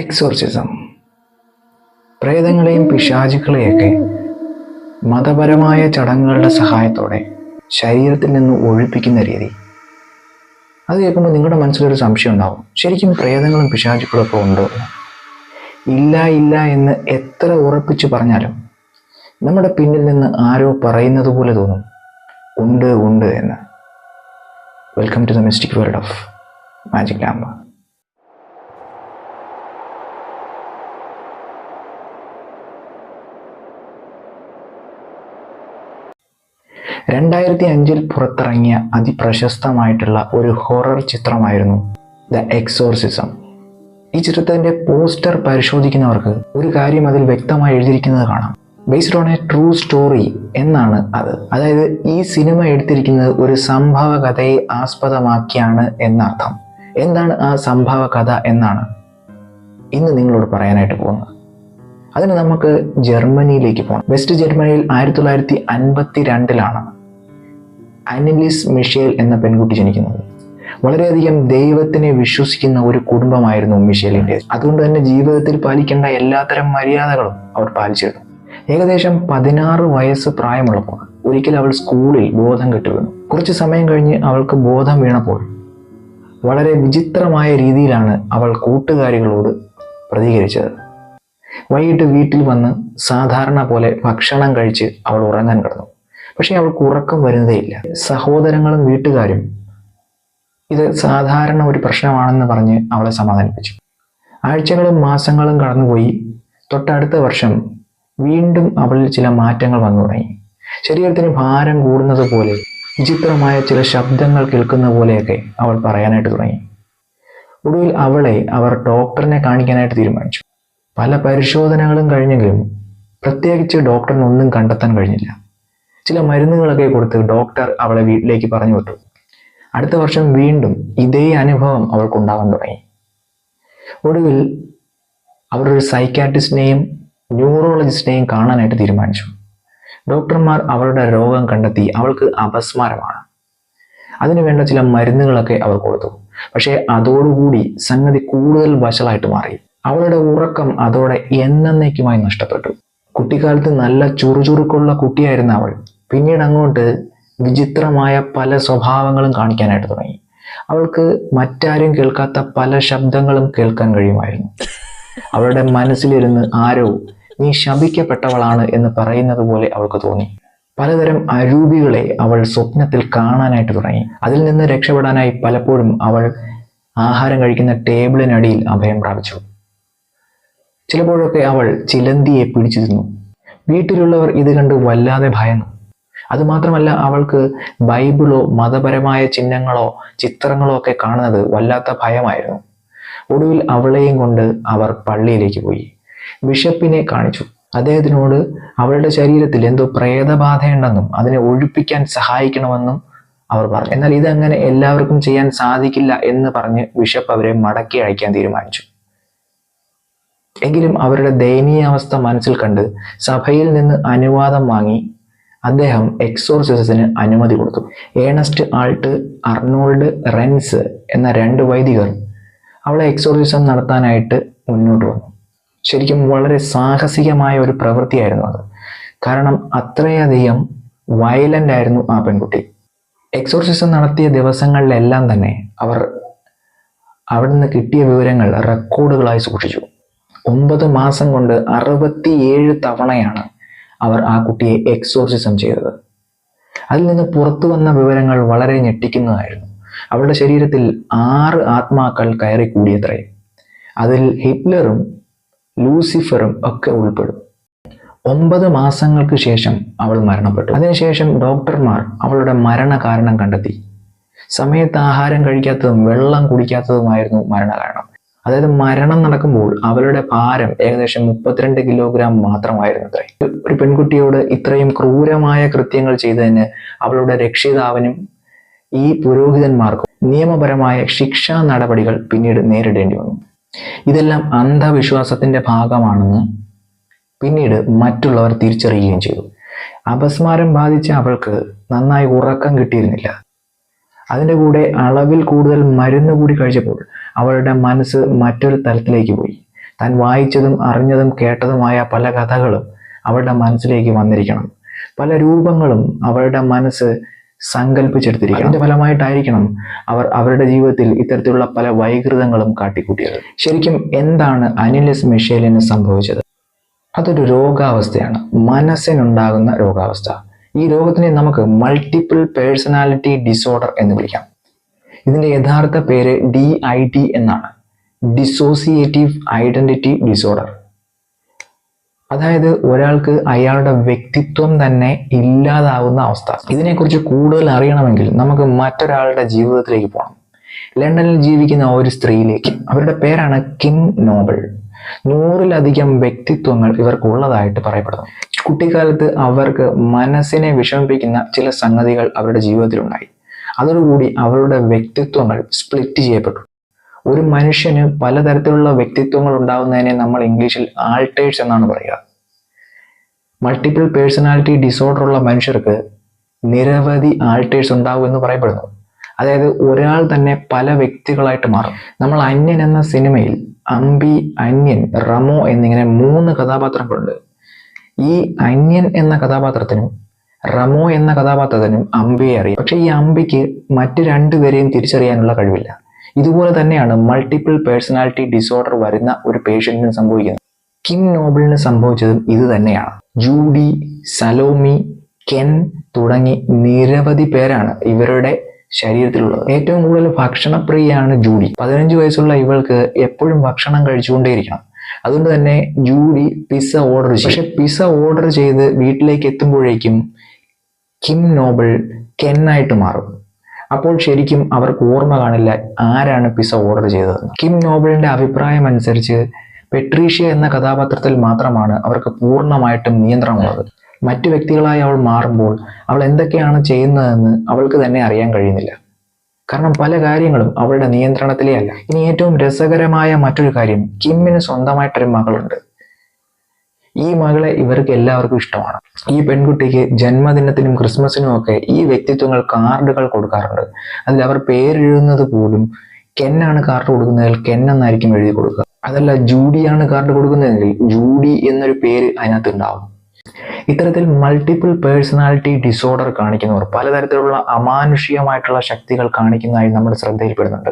Exorcism പ്രേതങ്ങളെയും പിശാചുക്കളെയൊക്കെ മതപരമായ ചടങ്ങുകളുടെ സഹായത്തോടെ ശരീരത്തിൽ നിന്ന് ഒഴിപ്പിക്കുന്ന രീതി. അത് കേൾക്കുമ്പോൾ നിങ്ങളുടെ മനസ്സിലൊരു സംശയം ഉണ്ടാവും. ശരിക്കും പ്രേതങ്ങളും പിശാചുക്കളും ഒക്കെ ഉണ്ടോ ഇല്ല ഇല്ല എന്ന് എത്ര ഉറപ്പിച്ച് പറഞ്ഞാലും നമ്മുടെ പിന്നിൽ നിന്ന് ആരോ പറയുന്നത് പോലെ തോന്നും. ഉണ്ട് ഉണ്ട് എന്ന്. Welcome to the mystic world of magic lamp രണ്ടായിരത്തി അഞ്ചിൽ പുറത്തിറങ്ങിയ അതിപ്രശസ്തമായിട്ടുള്ള ഒരു ഹൊറർ ചിത്രമായിരുന്നു ദ എക്സോർസിസം. ഈ ചിത്രത്തിന്റെ പോസ്റ്റർ പരിശോധിക്കുന്നവർക്ക് ഒരു കാര്യം അതിൽ വ്യക്തമായി എഴുതിയിരിക്കുന്നത് കാണാം. Based on a true story എന്നാണ് അത്. അതായത് ഈ സിനിമ എടുത്തിരിക്കുന്നത് ഒരു സംഭവ കഥയെ ആസ്പദമാക്കിയാണ് എന്നർത്ഥം. എന്താണ് ആ സംഭവ കഥ എന്നാണ് ഇന്ന് നിങ്ങളോട് പറയാനായിട്ട് പോകുന്നത്. അതിന് നമുക്ക് ജർമ്മനിയിലേക്ക് പോകണം വെസ്റ്റ് ജർമ്മനിയിൽ ആയിരത്തി തൊള്ളായിരത്തി അൻപത്തി രണ്ടിലാണ് അനിലിസ് മിഷേൽ എന്ന പെൺകുട്ടി ജനിക്കുന്നത്. വളരെയധികം ദൈവത്തിനെ വിശ്വസിക്കുന്ന ഒരു കുടുംബമായിരുന്നു മിഷേലിന്റെ അതുകൊണ്ട് തന്നെ ജീവിതത്തിൽ പാലിക്കേണ്ട എല്ലാത്തരം മര്യാദകളും അവർ പാലിച്ചിരുന്നു ഏകദേശം പതിനാറ് വയസ്സ് പ്രായമുള്ളപ്പോൾ ഒരിക്കൽ അവൾ സ്കൂളിൽ ബോധം കെട്ടു വീണു കുറച്ച് സമയം കഴിഞ്ഞ് അവൾക്ക് ബോധം വീണപ്പോൾ വളരെ വിചിത്രമായ രീതിയിലാണ് അവൾ കൂട്ടുകാരികളോട് പ്രതികരിച്ചത്. വൈകിട്ട് വീട്ടിൽ വന്ന് സാധാരണ പോലെ ഭക്ഷണം കഴിച്ച് അവൾ ഉറങ്ങാൻ കിടന്നു. പക്ഷേ അവൾക്ക് ഉറക്കം വരുന്നതേയില്ല സഹോദരങ്ങളും വീട്ടുകാരും ഇത് സാധാരണ ഒരു പ്രശ്നമാണെന്ന് പറഞ്ഞ് അവളെ സമാധാനിപ്പിച്ചു. ആഴ്ചകളും മാസങ്ങളും കടന്നുപോയി. തൊട്ടടുത്ത വർഷം വീണ്ടും അവളിൽ ചില മാറ്റങ്ങൾ വന്നു തുടങ്ങി. ശരീരത്തിന് ഭാരം കൂടുന്നത് പോലെ വിചിത്രമായ ചില ശബ്ദങ്ങൾ കേൾക്കുന്ന പോലെയൊക്കെ അവൾ പറയാനായിട്ട് തുടങ്ങി. ഒടുവിൽ അവളെ അവർ ഡോക്ടറിനെ കാണിക്കാനായിട്ട് തീരുമാനിച്ചു. പല പരിശോധനകളും കഴിഞ്ഞെങ്കിലും പ്രത്യേകിച്ച് ഡോക്ടറിന് ഒന്നും കണ്ടെത്താൻ കഴിഞ്ഞില്ല. ചില മരുന്നുകളൊക്കെ കൊടുത്ത് ഡോക്ടർ അവളെ വീട്ടിലേക്ക് പറഞ്ഞു വിട്ടു. അടുത്ത വർഷം വീണ്ടും ഇതേ അനുഭവം അവൾക്കുണ്ടാവാൻ തുടങ്ങി. ഒടുവിൽ അവർ ഒരു സൈക്കാട്രിസ്റ്റിനെയും ന്യൂറോളജിസ്റ്റിനെയും കാണാനായിട്ട് തീരുമാനിച്ചു. ഡോക്ടർമാർ അവളുടെ രോഗം കണ്ടെത്തി അവൾക്ക് അപസ്മാരമാണ്. അതിനുവേണ്ട ചില മരുന്നുകളൊക്കെ അവർ കൊടുത്തു. പക്ഷേ അതോടുകൂടി സംഗതി കൂടുതൽ വഷളായിട്ട് മാറി. അവളുടെ ഉറക്കം അതോടെ എന്നേക്കുമായി നഷ്ടപ്പെട്ടു. കുട്ടിക്കാലത്ത് നല്ല ചുറുചുറുക്കുള്ള കുട്ടിയായിരുന്നു അവൾ. പിന്നീട് അങ്ങോട്ട് വിചിത്രമായ പല സ്വഭാവങ്ങളും കാണിക്കാനായിട്ട് തുടങ്ങി. അവൾക്ക് മറ്റാരും കേൾക്കാത്ത പല ശബ്ദങ്ങളും കേൾക്കാൻ കഴിയുമായിരുന്നു. അവളുടെ മനസ്സിലിരുന്ന് ആരോ നീ ശപിക്കപ്പെട്ടവളാണ് എന്ന് പറയുന്നത് പോലെ അവൾക്ക് തോന്നി. പലതരം അരൂപികളെ അവൾ സ്വപ്നത്തിൽ കാണാനായിട്ട് തുടങ്ങി. അതിൽ നിന്ന് രക്ഷപ്പെടാനായി പലപ്പോഴും അവൾ ആഹാരം കഴിക്കുന്ന ടേബിളിനടിയിൽ അഭയം പ്രാപിച്ചു. ചിലപ്പോഴൊക്കെ അവൾ ചിലന്തിയെ പിടിച്ചിരുന്നു. വീട്ടിലുള്ളവർ ഇത് കണ്ട് വല്ലാതെ ഭയന്നു. അതുമാത്രമല്ല അവൾക്ക് ബൈബിളോ മതപരമായ ചിഹ്നങ്ങളോ ചിത്രങ്ങളോ ഒക്കെ കാണുന്നത് വല്ലാത്ത ഭയമായിരുന്നു. ഒടുവിൽ അവളെയും കൊണ്ട് അവർ പള്ളിയിലേക്ക് പോയി. ബിഷപ്പിനെ കാണിച്ചു. അദ്ദേഹത്തിനോട് അവളുടെ ശരീരത്തിൽ എന്തോ പ്രേതബാധയുണ്ടെന്നും അതിനെ ഒഴിപ്പിക്കാൻ സഹായിക്കണമെന്നും അവർ പറഞ്ഞു. എന്നാൽ ഇതങ്ങനെ എല്ലാവർക്കും ചെയ്യാൻ സാധിക്കില്ല എന്ന് പറഞ്ഞ് ബിഷപ്പ് അവരെ മടക്കി അയക്കാൻ തീരുമാനിച്ചു. എങ്കിലും അവരുടെ ദയനീയാവസ്ഥ മനസ്സിൽ കണ്ട് സഭയിൽ നിന്ന് അനുവാദം വാങ്ങി അദ്ദേഹം എക്സോർസിസത്തിന് അനുമതി കൊടുത്തു. ഏണസ്റ്റ് ആൾട്ട് അർണോൾഡ് റെൻസ് എന്ന രണ്ട് വൈദികർ അവളെ എക്സോർസിസം നടത്താനായിട്ട് മുന്നോട്ട് വന്നു. ശരിക്കും വളരെ സാഹസികമായ ഒരു പ്രവൃത്തിയായിരുന്നു അത്. കാരണം അത്രയധികം വയലന്റ് ആയിരുന്നു ആ പെൺകുട്ടി. എക്സോർസിസം നടത്തിയ ദിവസങ്ങളിലെല്ലാം തന്നെ അവർ അവിടെ നിന്ന് കിട്ടിയ വിവരങ്ങൾ റെക്കോർഡുകളായി സൂക്ഷിച്ചു. ഒമ്പത് മാസം കൊണ്ട് അറുപത്തിയേഴ് തവണയാണ് അവർ ആ കുട്ടിയെ എക്സോർസിസം ചെയ്തത്. അതിൽ നിന്ന് പുറത്തു വന്ന വിവരങ്ങൾ വളരെ ഞെട്ടിക്കുന്നതായിരുന്നു. അവളുടെ ശരീരത്തിൽ ആറ് ആത്മാക്കൾ കയറി കൂടിയത്രേ. അതിൽ ഹിറ്റ്ലറും ലൂസിഫറും ഒക്കെ ഉൾപ്പെടും. ഒമ്പത് മാസങ്ങൾക്ക് ശേഷം അവൾ മരണപ്പെട്ടു. അതിനുശേഷം ഡോക്ടർമാർ അവളുടെ മരണ കാരണം കണ്ടെത്തി. സമയത്ത് ആഹാരം കഴിക്കാത്തതും വെള്ളം കുടിക്കാത്തതുമായിരുന്നു മരണകാരണം. അതായത് മരണം നടക്കുമ്പോൾ അവരുടെ ഭാരം ഏകദേശം മുപ്പത്തിരണ്ട് കിലോഗ്രാം മാത്രമായിരുന്നു അത്രേ ഒരു പെൺകുട്ടിയോട് ഇത്രയും ക്രൂരമായ കൃത്യങ്ങൾ ചെയ്തതിന് അവളുടെ രക്ഷിതാവിനും ഈ പുരോഹിതന്മാർക്കും നിയമപരമായ ശിക്ഷാ നടപടികൾ പിന്നീട് നേരിടേണ്ടി വന്നു. ഇതെല്ലാം അന്ധവിശ്വാസത്തിന്റെ ഭാഗമാണെന്ന് പിന്നീട് മറ്റുള്ളവർ തിരിച്ചറിയുകയും ചെയ്തു. അപസ്മാരം ബാധിച്ച അവൾക്ക് നന്നായി ഉറക്കം കിട്ടിയിരുന്നില്ല. അതിന്റെ കൂടെ അളവിൽ കൂടുതൽ മരുന്ന് കൂടി കഴിച്ചപ്പോൾ അവളുടെ മനസ്സ് മറ്റൊരു തലത്തിലേക്ക് പോയി. താൻ വായിച്ചതും അറിഞ്ഞതും കേട്ടതുമായ പല കഥകളും അവളുടെ മനസ്സിലേക്ക് വന്നിരിക്കണം. പല രൂപങ്ങളും അവളുടെ മനസ്സ് സങ്കല്പിച്ചെടുത്തിരിക്കണം അതിന്റെ ഫലമായിട്ടായിരിക്കണം അവർ അവരുടെ ജീവിതത്തിൽ ഇത്തരത്തിലുള്ള പല വൈകൃതങ്ങളും കാട്ടിക്കൂട്ടിയത്. ശരിക്കും എന്താണ് അനിലിസ് മിഷേലിന് സംഭവിച്ചത്? അതൊരു രോഗാവസ്ഥയാണ്. മനസ്സിനുണ്ടാകുന്ന രോഗാവസ്ഥ. ഈ രോഗത്തിനെ നമുക്ക് മൾട്ടിപ്പിൾ പേഴ്സണാലിറ്റി ഡിസോർഡർ എന്ന് വിളിക്കാം. ഇതിന്റെ യഥാർത്ഥ പേര് ഡി ഐ ടി എന്നാണ്. ഡിസോസിയേറ്റീവ് ഐഡന്റിറ്റി ഡിസോർഡർ അതായത് ഒരാൾക്ക് അയാളുടെ വ്യക്തിത്വം തന്നെ ഇല്ലാതാവുന്ന അവസ്ഥ. ഇതിനെക്കുറിച്ച് കൂടുതൽ അറിയണമെങ്കിൽ നമുക്ക് മറ്റൊരാളുടെ ജീവിതത്തിലേക്ക് പോകണം ലണ്ടനിൽ ജീവിക്കുന്ന ഒരു സ്ത്രീയിലേക്ക്. അവരുടെ പേരാണ് കിം നോബൽ. നൂറിലധികം വ്യക്തിത്വങ്ങൾ ഇവർക്കുള്ളതായിട്ട് പറയപ്പെടുന്നു. കുട്ടിക്കാലത്ത് അവർക്ക് മനസ്സിനെ വിഷമിപ്പിക്കുന്ന ചില സംഗതികൾ അവരുടെ ജീവിതത്തിലുണ്ടായി. അതോടുകൂടി അവരുടെ വ്യക്തിത്വങ്ങൾ സ്പ്ലിറ്റ് ചെയ്യപ്പെട്ടു. ഒരു മനുഷ്യന് പലതരത്തിലുള്ള വ്യക്തിത്വങ്ങൾ ഉണ്ടാകുന്നതിനെ നമ്മൾ ഇംഗ്ലീഷിൽ ആൾട്ടേഴ്സ് എന്നാണ് പറയുക. മൾട്ടിപ്പിൾ പേഴ്സണാലിറ്റി ഡിസോർഡർ ഉള്ള മനുഷ്യർക്ക് നിരവധി ആൾട്ടേഴ്സ് ഉണ്ടാവും എന്ന് പറയപ്പെടുന്നു. അതായത് ഒരാൾ തന്നെ പല വ്യക്തികളായിട്ട് മാറും. നമ്മൾ അന്യൻ എന്ന സിനിമയിൽ അമ്പി അന്യൻ റമോ എന്നിങ്ങനെ മൂന്ന് കഥാപാത്രങ്ങളുണ്ട്. ഈ അന്യൻ എന്ന കഥാപാത്രത്തിനും റമോ എന്ന കഥാപാത്രത്തിനും അമ്പയെ അറിയാം. പക്ഷെ ഈ അമ്പയ്ക്ക് മറ്റു രണ്ടുപേരെയും തിരിച്ചറിയാനുള്ള കഴിവില്ല. ഇതുപോലെ തന്നെയാണ് മൾട്ടിപ്പിൾ പേഴ്സണാലിറ്റി ഡിസോർഡർ വരുന്ന ഒരു പേഷ്യന്റിന് സംഭവിക്കുന്നത്. കിം നോബിളിന് സംഭവിച്ചതും ഇത് തന്നെയാണ്. ജൂഡി സലോമി കെൻ തുടങ്ങി നിരവധി പേരാണ് ഇവരുടെ ശരീരത്തിലുള്ളത്. ഏറ്റവും കൂടുതൽ ഭക്ഷണപ്രിയയാണ് ജൂഡി പതിനഞ്ച് വയസ്സുള്ള ഇവൾക്ക് എപ്പോഴും ഭക്ഷണം കഴിച്ചുകൊണ്ടേയിരിക്കണം. അതുകൊണ്ട് തന്നെ ജൂഡി പിസ്സ ഓർഡർ ചെയ്യും. പക്ഷെ പിസ്സ ഓർഡർ ചെയ്ത് വീട്ടിലേക്ക് എത്തുമ്പോഴേക്കും കിം നോബിൾ കെന്നായിട്ട് മാറും. അപ്പോൾ ശരിക്കും അവർക്ക് ഓർമ്മ കാണില്ല ആരാണ് പിസ ഓർഡർ ചെയ്തത് കിം നോബിളിന്റെ അഭിപ്രായം അനുസരിച്ച് പെട്രീഷ്യ എന്ന കഥാപാത്രത്തിൽ മാത്രമാണ് അവർക്ക് പൂർണമായിട്ടും നിയന്ത്രണമുള്ളത് മറ്റു വ്യക്തികളായി അവൾ മാറുമ്പോൾ അവൾ എന്തൊക്കെയാണ് ചെയ്യുന്നതെന്ന് അവൾക്ക് തന്നെ അറിയാൻ കഴിയുന്നില്ല. കാരണം പല കാര്യങ്ങളും അവളുടെ നിയന്ത്രണത്തിലേ അല്ല. ഇനി ഏറ്റവും രസകരമായ മറ്റൊരു കാര്യം കിമ്മിന് സ്വന്തമായിട്ടൊരു മകളുണ്ട്. ഈ മകളെ ഇവർക്ക് എല്ലാവർക്കും ഇഷ്ടമാണ്. ഈ പെൺകുട്ടിക്ക് ജന്മദിനത്തിനും ക്രിസ്മസിനും ഒക്കെ ഈ വ്യക്തിത്വങ്ങൾ കാർഡുകൾ കൊടുക്കാറുണ്ട്. അതിൽ അവർ പേരെഴുതുന്നത് പോലും കെന്നാണ് കാർഡ് കൊടുക്കുന്നതിൽ കെൻ എന്നായിരിക്കും എഴുതി കൊടുക്കുക. അതല്ല ജൂഡിയാണ് കാർഡ് കൊടുക്കുന്നതെങ്കിൽ ജൂഡി എന്നൊരു പേര് അതിനകത്ത് ഉണ്ടാവും. ഇത്തരത്തിൽ മൾട്ടിപ്പിൾ പേഴ്സണാലിറ്റി ഡിസോർഡർ കാണിക്കുന്നവർ പലതരത്തിലുള്ള അമാനുഷികമായിട്ടുള്ള ശക്തികൾ കാണിക്കുന്നതായി നമ്മുടെ ശ്രദ്ധയിൽപ്പെടുന്നുണ്ട്.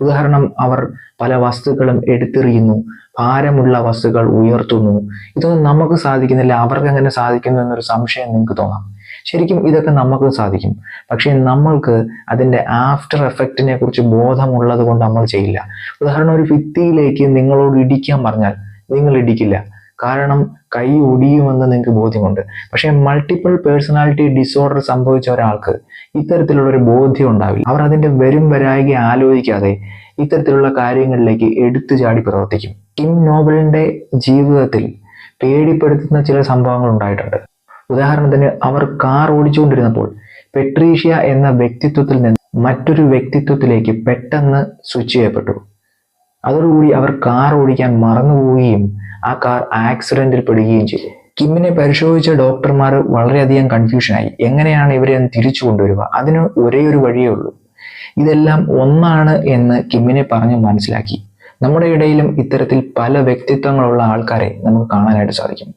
ഉദാഹരണം അവർ പല വസ്തുക്കളും എടുത്തെറിയുന്നു ഭാരമുള്ള വസ്തുക്കൾ ഉയർത്തുന്നു. ഇതൊന്നും നമുക്ക് സാധിക്കുന്നില്ല അവർക്ക് എങ്ങനെ സാധിക്കുന്നു എന്നൊരു സംശയം നിങ്ങൾക്ക് തോന്നാം. ശരിക്കും ഇതൊക്കെ നമുക്ക് സാധിക്കും. പക്ഷേ നമ്മൾക്ക് അതിന്റെ ആഫ്റ്റർ എഫക്റ്റിനെ കുറിച്ച് ബോധമുള്ളത് കൊണ്ട് നമ്മൾ ചെയ്യില്ല. ഉദാഹരണം ഒരു ഭിത്തിയിലേക്ക് നിങ്ങളോട് ഇടിക്കാൻ പറഞ്ഞാൽ നിങ്ങൾ ഇടിക്കില്ല. കാരണം കൈ ഒടിയുമെന്ന് നിങ്ങൾക്ക് ബോധ്യമുണ്ട്. പക്ഷേ മൾട്ടിപ്പിൾ പേഴ്സണാലിറ്റി ഡിസോർഡർ സംഭവിച്ച ഒരാൾക്ക് ഇത്തരത്തിലുള്ള ഒരു ബോധ്യം ഉണ്ടാവില്ല. അവർ അതിന്റെ വരും വരായിക ആലോചിക്കാതെ ഇത്തരത്തിലുള്ള കാര്യങ്ങളിലേക്ക് എടുത്തു ചാടി പ്രവർത്തിക്കും. കിം നോബലിന്റെ ജീവിതത്തിൽ പേടിപ്പെടുത്തുന്ന ചില സംഭവങ്ങൾ ഉണ്ടായിട്ടുണ്ട്. ഉദാഹരണത്തിന് അവർ കാർ ഓടിച്ചുകൊണ്ടിരുന്നപ്പോൾ പെട്രീഷ്യ എന്ന വ്യക്തിത്വത്തിൽ നിന്ന് മറ്റൊരു വ്യക്തിത്വത്തിലേക്ക് പെട്ടെന്ന് സ്വിച്ച് ചെയ്യപ്പെട്ടു. അതോടുകൂടി അവർ കാർ ഓടിക്കാൻ മറന്നുപോവുകയും ആ കാർ ആക്സിഡന്റിൽ പെടുകയും ചെയ്തു. കിമ്മിനെ പരിശോധിച്ച ഡോക്ടർമാർ വളരെയധികം കൺഫ്യൂഷനായി എങ്ങനെയാണ് ഇവരെ തിരിച്ചു കൊണ്ടുവരിക? അതിന് ഒരേ ഒരു വഴിയേ ഉള്ളൂ. ഇതെല്ലാം ഒന്നാണ് എന്ന് കിമ്മിനെ പറഞ്ഞ് മനസ്സിലാക്കി. നമ്മുടെ ഇടയിലും ഇത്തരത്തിൽ പല വ്യക്തിത്വങ്ങളുള്ള ആൾക്കാരെ നമുക്ക് കാണാനായിട്ട് സാധിക്കും.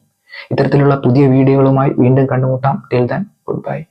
ഇത്തരത്തിലുള്ള പുതിയ വീഡിയോകളുമായി വീണ്ടും കണ്ടുമുട്ടാം. Till than good bye